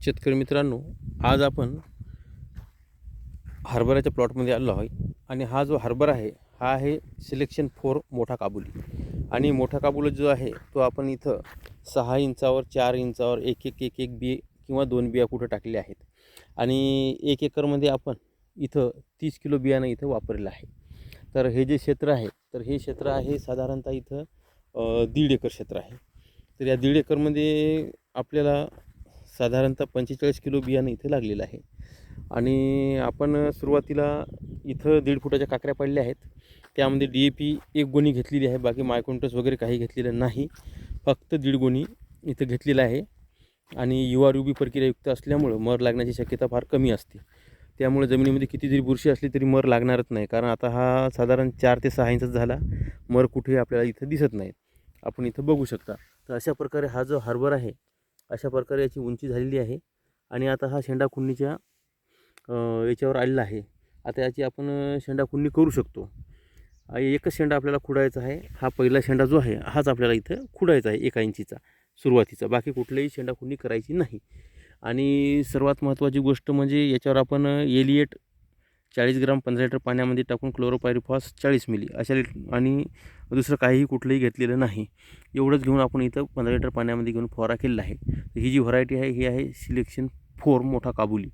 शेतकरी मित्रांनो आज आपण हरभऱ्याच्या प्लॉटमध्ये आलो आहे आणि हा जो हरभरा आहे हा आहे सिलेक्शन फोर मोठा काबुली. आणि मोठा काबुली जो आहे तो आपण इथं सहा इंचावर चार इंचावर एक एक एक एक बी किंवा दोन बिया कुठं टाकले आहेत. आणि एक एकरमध्ये आपण इथं तीस किलो बियाणं इथं वापरलं आहे. तर हे जे क्षेत्र आहे तर हे क्षेत्र आहे साधारणतः इथं दीड एकर क्षेत्र आहे. तर या दीड एकरमध्ये आपल्याला साधारणतः पंचेचाळीस किलो बियाणं इथे लागलेलं आहे. आणि आपण सुरुवातीला इथं दीड फुटाच्या काकऱ्या पडल्या आहेत. त्यामध्ये डी ए पी एक गोणी घेतलेली आहे. बाकी मायकोंटस वगैरे काही घेतलेलं नाही. फक्त दीड गोणी इथं घेतलेलं आहे. आणि युवा रुबी प्रक्रियायुक्त असल्यामुळं मर लागण्याची शक्यता फार कमी असते. त्यामुळे जमिनीमध्ये किती जरी बुरशी असली तरी मर लागणारच नाही. कारण आता हा साधारण चार ते सहा इंचच झाला. मर कुठेही आपल्याला इथं दिसत नाहीत. आपण इथं बघू शकता. तर अशा प्रकारे हा जो हार्बर आहे अशा प्रकारे याची उंची झालेली आहे. आणि आता हा शेंडा खुडणीच्या याच्यावर आलेला आहे. आता याची आपण शेंडा खुडणी करू शकतो. एकच शेंडा आपल्याला खुडायचा आहे. हा पहिला शेंडा जो आहे हाच आपल्याला इथं खुडायचा आहे एका इंचीचा सुरुवातीचा. बाकी कुठल्याही शेंडा खुडणी करायची नाही. आणि सर्वात महत्त्वाची गोष्ट म्हणजे याच्यावर आपण एलिएट चाळीस ग्राम पंधरा लिटर पाण्यामध्ये टाकून क्लोरोपायरिफॉस चाळीस मिली अशा लिट आणि दुसरं काहीही कुठलंही घेतलेलं नाही. एवढंच घेऊन आपण इथं पंधरा लिटर पाण्यामध्ये घेऊन फवारा केलेला आहे. तर ही जी व्हरायटी आहे ही आहे सिलेक्शन फोर मोठा काबुली.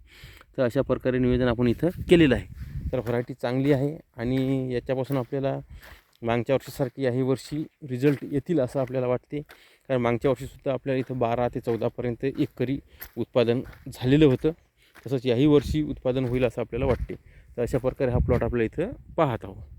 तर अशा प्रकारे नियोजन आपण इथं केलेलं आहे. तर व्हरायटी चांगली आहे आणि याच्यापासून आपल्याला मागच्या वर्षीसारखी याही वर्षी रिझल्ट येतील असं आपल्याला वाटते. कारण मागच्या वर्षीसुद्धा आपल्याला इथं बारा ते चौदापर्यंत एकरी उत्पादन झालेलं होतं. तसंच याही वर्षी उत्पादन होईल असं आपल्याला वाटते. तर अशा प्रकारे हा प्लॉट आपल्या इथं पाहत आहोत.